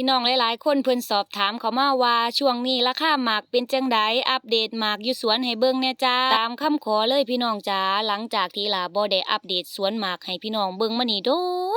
พี่น้องหลายๆ คนเพิ่นสอบถามเขามาว่าช่วงนี้ราคาหมากเป็นจังไดอัปเดตหมากอยู่สวนให้เบิ่งแน่จ้าตามคำขอเลยพี่น้องจ้าหลังจากที่ลาบ่ได้อัปเดตสวนหมากให้พี่น้องเบิ่งมานี่โด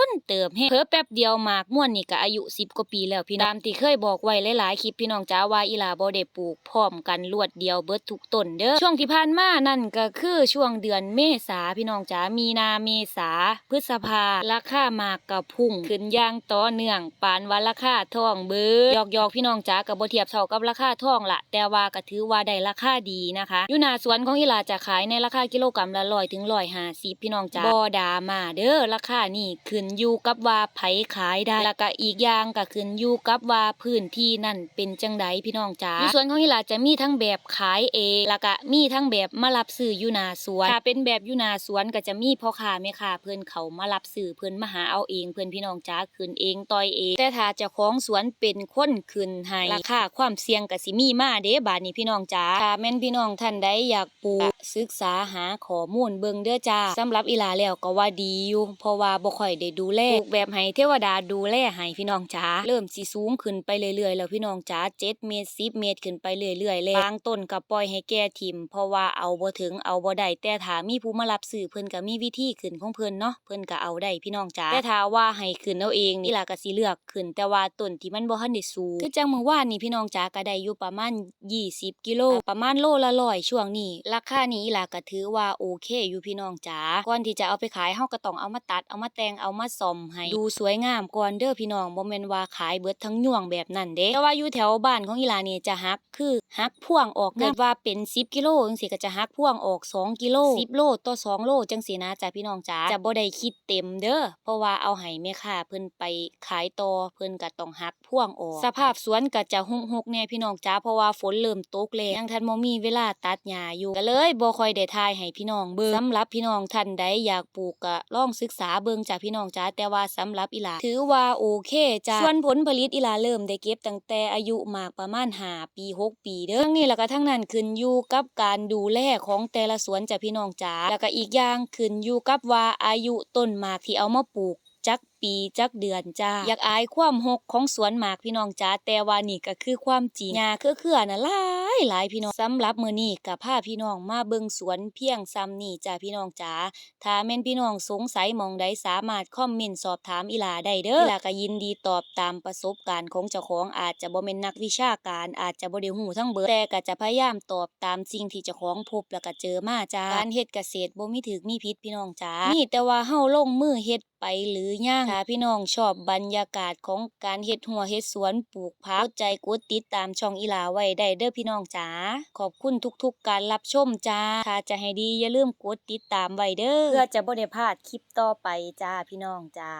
นเติบแฮงเพิ่แป๊บเดียวหมากม่วนนี่ก็อายุ 10 กว่าปีแล้วพี่น้องตามที่เคยบอกไว้หลายๆคลิปพี่น้องจ้าว่าอีลาบ่ได้ปลูกพร้อมกันรวดเดียวเบิดทุกต้นเด้อช่วงที่ผ่านมานั่นก็คือช่วงเดือนเมษาพี่น้องจ้ามีนาเมษาพฤษภาราคาหมากก็พุ่งขึ้นอย่างต่อเนื่องปานว่าราคาทองเบิดหยอกยอกพี่น้องจ๋ากับบเทียบเท่ากับราคาทองละแต่ว่าก็ถือว่าได้ราคาดีนะคะอยู่หน้าสวนของอีลาจะขายในราคากิโลกรัมละร้อยถึงร้อยห้าสิบพี่น้องจ๋าบ่ดามาเด้อราคานี่ขึ้นอยู่กับว่าไผขายได้แล้วก็อีกอย่างก็ขึ้นอยู่กับว่าพื้นที่นั่นเป็นจังไดพี่น้องจ๋าอยู่สวนของอีลาจะมีทั้งแบบขายเองแล้วก็มีทั้งแบบมารับซื้ออยู่หน้าสวนถ้าเป็นแบบอยู่หน้าสวนก็จะมีพ่อค้าแม่ค้าเพิ่อนเขามารับซื้อเพิ่อนมาหาเอาเองเพิ่อนพี่น้องจ๋าขึ้นเองต่อยเอง แต่ถ้าจ้าของสวนเป็นคนขึ้นให้ราคาความเสี่ยงก็สิมีมาเด้บาดนี้พี่น้องจ๋าถ้าแม่นพี่น้องท่านใดอยากปลูกศึกษาหาข้อมูลเบิ่งเด้อจ้าสำหรับอีหลาแล้วก็ว่าดีอยู่เพราะว่าบ่ค่อยได้ดูแลปลูกแบบให้เทวดาดูแลให้พี่น้องจ๋าเริ่มสิสูงขึ้นไปเรื่อยๆ แล้วพี่น้องจ๋า7เมตร10เมตรขึ้นไปเรื่อยๆเลยบางต้นก็ปล่อยให้แก่ทิ่มเพราะว่าเอาบ่ถึงเอาบ่ได้แต่ถ้ามีผู้มารับซื้อเพิ่นก็มีวิธีขึ้นของเพิ่นเนาะเพิ่นก็เอาได้พี่น้องจ๋าแต่ถ้าว่าให้ขึ้นเอาเองนี่ล่ะก็สิเลือกขึ้นแต่ว่าต้นที่มันบ่ทันได้สูงคือจังเมื่อวานนี่พี่น้องจ๋าก็ได้อยู่ประมาณ 20 กิโล ประมาณโลละร้อยช่วงนี้ ราคานี้ล่ะก็ถือว่าโอเคอยู่พี่น้องจ๋าก่อนที่จะเอาไปขายเฮาก็ต้องเอามาตัดเอามาแต่งเอามาซ่อมให้ดูสวยงามก่อนเด้อพี่น้องบ่แม่นว่าขายเบิดทั้งยวงแบบนั้นเด้แต่ว่าอยู่แถวบ้านของอีหลานี่จะหักคือหักพ่วงออกเกิดว่าเป็น 10 กิโลจังซี่ก็จะหักพ่วงออก 2 กิโล 10 โลต่อ 2 โลจังซี่นะจ้ะพี่น้องจ๋าจะบ่ได้คิดเต็มเด้อเพราะว่าเอาให้แม่ค้าเพิ่นไปขายต่อเพิ่นก็ต้องหักพ่วงออก สภาพสวนก็จะหุกๆแน่พี่น้องจ๋าเพราะว่าฝนเริ่มตกแล้วยังทันบ่มีเวลาตัดหญ้าอยู่ก็เลยบ่ค่อยได้ทายให้พี่น้องเบิ่งสำหรับพี่น้องท่านใดอยากปลูกก็ลองศึกษาเบิ่งจ้ะพี่น้องจ๋าแต่ว่าสำหรับอีหลาถือว่าโอเคจ้ะส่วนผลผลิตอีหลาเริ่มได้เก็บตั้งแต่อายุมากประมาณ5ปี6ปีเด้อทั้งนี้แล้วก็ทั้งนั้นขึ้นอยู่กับการดูแลของแต่ละสวนจ้ะพี่น้องจ๋าแล้วก็อีกอย่างขึ้นอยู่กับว่าอายุต้นหมากที่เอามาปลูกจัก ปีจักเดือนจ้า อยากอายความหกของสวนหมากพี่น้องจ้าแต่ว่านี่ก็คือความจริงหญ้าคือเคือๆน่ะหลายหลายพี่น้องสำหรับมื้อนี้ก็พาพี่น้องมาเบิ่งสวนเพียงซ้ำนี่จ้าพี่น้องจ้าถ้าแม่นพี่น้องสงสัยมองใดสามารถคอมเมนต์สอบถามอีหลาได้เด้ออีหลาก็ยินดีตอบตามประสบการณ์ของเจ้าของอาจจะบ่แม่นนักวิชาการอาจจะบ่ได้ฮู้ทั้งเบิดแต่ก็จะพยายามตอบตามสิ่งที่เจ้าของพบแล้วก็เจอมาจ้าการเฮ็ดเกษตรบ่มีถูกมีผิดพี่น้องจ้านี่แต่ว่าเฮาลงมือเฮ็ดไปหรือยังหาพี่น้องชอบบรรยากาศของการเฮ็ดหัวเฮ็ดสวนปลูกผักใจกดติดตามช่องอีหลาไว้ได้เด้อพี่น้องจ๋าขอบคุณทุกๆ การรับชมจ้าถ้าจะให้ดีอย่าลืมกดติดตามไว้เด้อเพื่อจะบ่ได้พลาดคลิปต่อไปจ้าพี่น้องจ๋า